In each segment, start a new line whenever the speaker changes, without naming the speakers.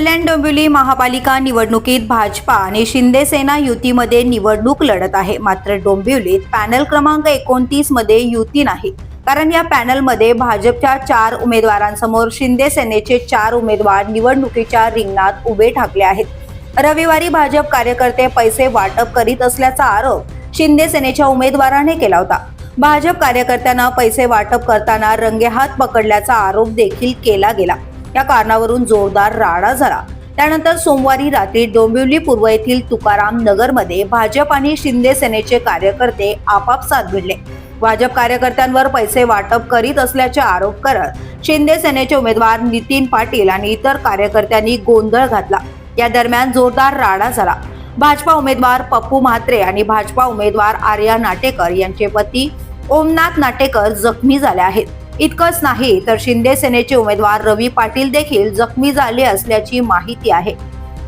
कल्याण डोंबिवली महापालिका निवडणुकीत भाजपा आणि शिंदे सेना युतीमध्ये निवडणूक लढत आहे. मात्र डोंबिवलीत पॅनल क्रमांक एकोणतीसमध्ये युती नाही. कारण या पॅनलमध्ये भाजपच्या चार उमेदवारांसमोर शिंदे सेनेचे चार उमेदवार निवडणुकीच्या रिंगणात उभे ठाकले आहेत. रविवारी भाजप कार्यकर्ते पैसे वाटप करीत असल्याचा आरोप शिंदे सेनेच्या उमेदवाराने केला होता. भाजप कार्यकर्त्यांना पैसे वाटप करताना रंगेहात पकडल्याचा आरोप देखील केला गेला. या कारणावरून जोरदार राडा झाला. त्यानंतर सोमवारी रात्री डोंबिवली पूर्व येथील तुकाराम नगरमध्ये भाजप आणि शिंदे सेनेचे कार्यकर्ते आपापसात भिडले भाजप कार्यकर्त्यांवर पैसे वाटप करीत असल्याचे आरोप करत शिंदे सेनेचे उमेदवार नितीन पाटील आणि इतर कार्यकर्त्यांनी गोंधळ घातला. या दरम्यान जोरदार राडा झाला. भाजपा उमेदवार पप्पू म्हात्रे आणि भाजपा उमेदवार आर्या नाटेकर यांचे पती ओमनाथ नाटेकर जखमी झाले आहेत. इतकंच नाही तर शिंदे सेनेचे उमेदवार रवी पाटील देखील जखमी झाले असल्याची माहिती आहे.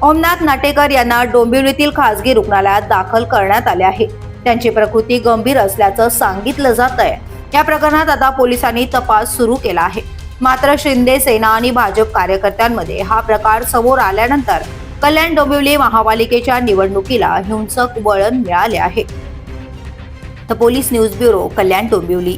ओमनाथ नाटेकर यांना डोंबिवलीतील खासगी रुग्णालयात दाखल करण्यात आले आहे. त्यांची प्रकृती गंभीर असल्याचं सांगितलं जात आहे या प्रकरणात आता पोलिसांनी तपास सुरू केला आहे. मात्र शिंदे सेना आणि भाजप कार्यकर्त्यांमध्ये हा प्रकार समोर आल्यानंतर कल्याण डोंबिवली महापालिकेच्या निवडणुकीला हिंसक वळण मिळाले आहे. तर police news bureau Kalyan Dombivli.